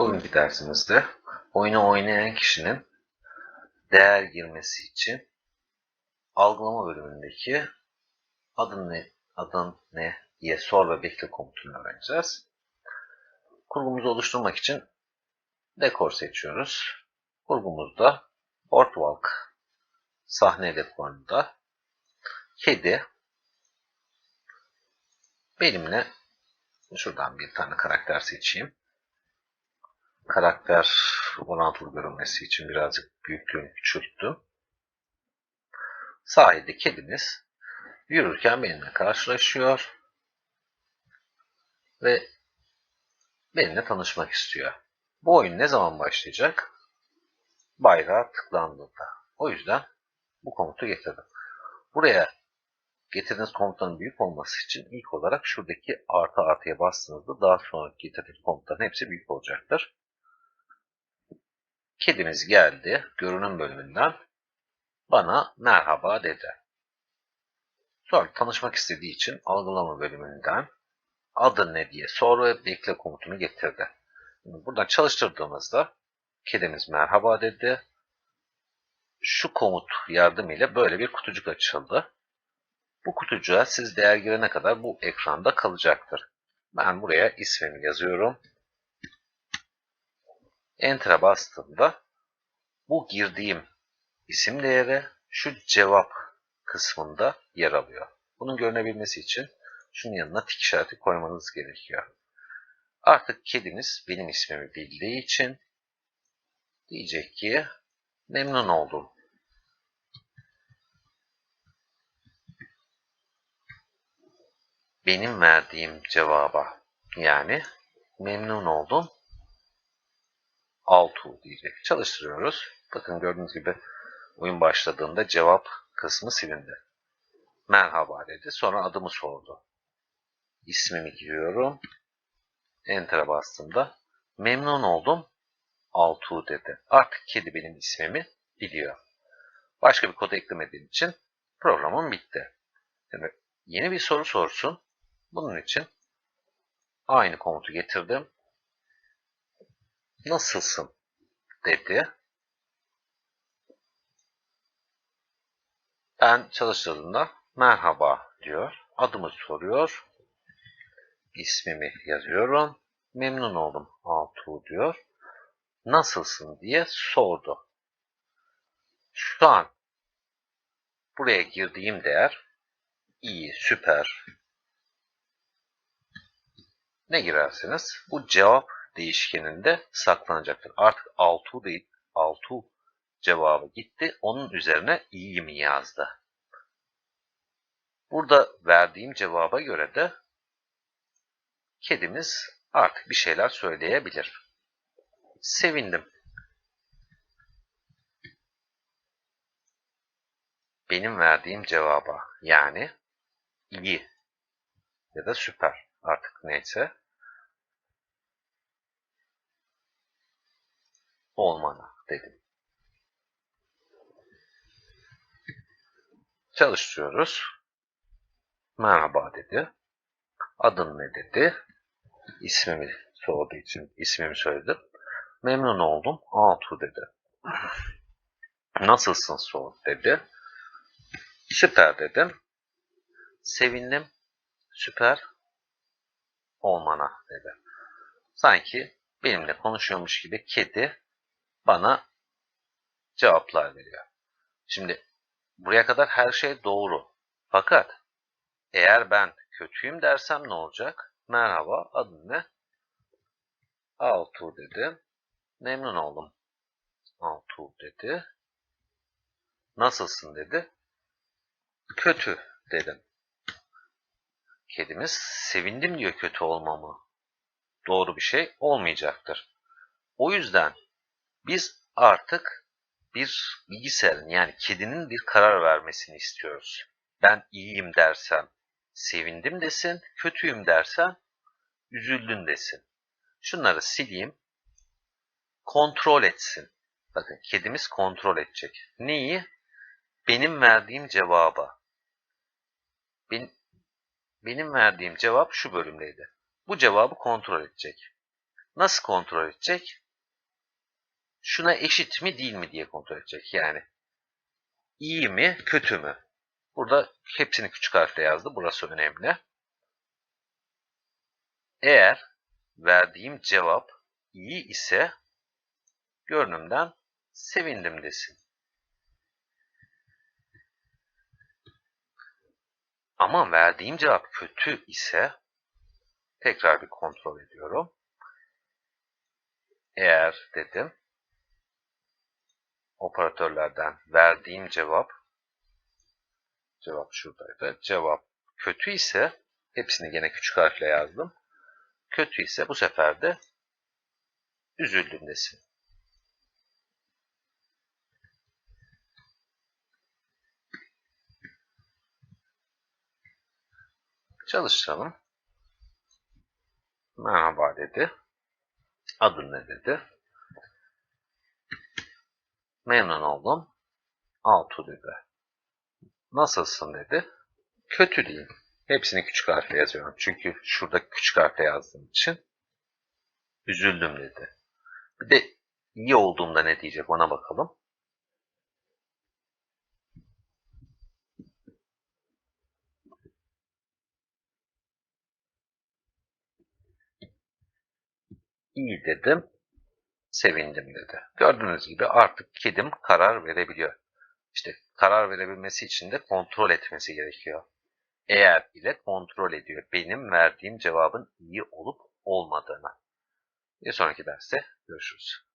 Bugünkü dersimizde oyunu oynayan kişinin değer girmesi için algılama bölümündeki adın ne, adın ne diye sor ve bekle komutunu öğreneceğiz. Kurgumuzu oluşturmak için dekor seçiyoruz. Kurgumuzda Boardwalk sahne dekorunda kedi benimle şuradan bir tane karakter seçeyim karakter orantılı görünmesi için birazcık büyüklüğünü küçülttüm. Sahilde kedimiz yürürken benimle karşılaşıyor ve benimle tanışmak istiyor. Bu oyun ne zaman başlayacak? Bayrağa tıklandığında. O yüzden bu komutu getirdim. Buraya getirdiğiniz komutların büyük olması için ilk olarak şuradaki artı artıya bastığınızda daha sonra getirdiğiniz komutların hepsi büyük olacaktır. Kedimiz geldi görünüm bölümünden bana merhaba dedi. Sonra tanışmak istediği için algılama bölümünden adın ne diye sor ve bekle komutunu getirdi. Şimdi buradan çalıştırdığımızda kedimiz merhaba dedi. Şu komut yardımıyla böyle bir kutucuk açıldı. Bu kutucuğa siz değer girene kadar bu ekranda kalacaktır. Ben buraya ismimi yazıyorum. Enter'a bastığımda bu girdiğim isim değeri şu cevap kısmında yer alıyor. Bunun görünebilmesi için şunun yanına tik işareti koymanız gerekiyor. Artık kedimiz benim ismimi bildiği için diyecek ki memnun oldum. Benim verdiğim cevaba yani memnun oldum Altu diyecek. Çalıştırıyoruz. Bakın gördüğünüz gibi oyun başladığında cevap kısmı silindi. Merhaba dedi. Sonra adımı sordu. İsmimi giriyorum. Enter'a bastığımda memnun oldum. Altu dedi. Artık kedi benim ismimi biliyor. Başka bir kod eklemediğim için programım bitti. Şimdi yeni bir soru sorsun. Bunun için aynı komutu getirdim nasılsın dedi. Ben çalıştırdığımda merhaba diyor. Adımı soruyor. İsmimi yazıyorum. Memnun oldum Altuğ diyor. Nasılsın diye sordu. Şu an buraya girdiğim değer iyi, süper. Ne girersiniz? Bu cevap değişkeninde saklanacaktır. Artık Altu değil, Altu cevabı gitti. Onun üzerine iyiyim yazdı. Burada verdiğim cevaba göre de kedimiz artık bir şeyler söyleyebilir. Sevindim. Benim verdiğim cevaba yani iyi ya da süper artık neyse olmana dedim. Çalıştırıyoruz. Merhaba dedi. Adın ne dedi. İsmimi sorduğu için ismimi söyledim. Memnun oldum. Altu dedi. Nasılsın sor dedi. Süper dedim. Sevindim. Süper olmana dedi. Sanki benimle konuşuyormuş gibi kedi bana cevaplar veriyor. Şimdi buraya kadar her şey doğru. Fakat eğer ben kötüyüm dersem ne olacak? Merhaba, adın ne? Altuğ dedi. Memnun oldum. Altuğ dedi. Nasılsın dedi. Kötü dedim. Kedimiz sevindim diyor kötü olmamı. Doğru bir şey olmayacaktır. O yüzden biz artık bir bilgisayarın yani kedinin bir karar vermesini istiyoruz. Ben iyiyim dersem sevindim desin, kötüyüm dersem üzüldün desin. Şunları sileyim. Kontrol etsin. Bakın kedimiz kontrol edecek. Neyi? Benim verdiğim cevaba. Ben, benim verdiğim cevap şu bölümdeydi. Bu cevabı kontrol edecek. Nasıl kontrol edecek? Şuna eşit mi değil mi diye kontrol edecek. Yani iyi mi kötü mü? Burada hepsini küçük harfle yazdı. Burası önemli. Eğer verdiğim cevap iyi ise görünümden sevindim desin. Ama verdiğim cevap kötü ise tekrar bir kontrol ediyorum. Eğer dedim operatörlerden verdiğim cevap cevap şuradaydı. Cevap kötü ise hepsini gene küçük harfle yazdım. Kötü ise bu sefer de üzüldüm desin. Çalıştıralım. Merhaba dedi. Adın ne dedi. Memnun oldum. Altu dedi. Nasılsın dedi. Kötü diyeyim. Hepsini küçük harfle yazıyorum. Çünkü şurada küçük harfle yazdığım için üzüldüm dedi. Bir de iyi olduğumda ne diyecek ona bakalım. İyi dedim, sevindim dedi. Gördüğünüz gibi artık kedim karar verebiliyor. İşte karar verebilmesi için de kontrol etmesi gerekiyor. Eğer ile kontrol ediyor benim verdiğim cevabın iyi olup olmadığını. Bir sonraki derste görüşürüz.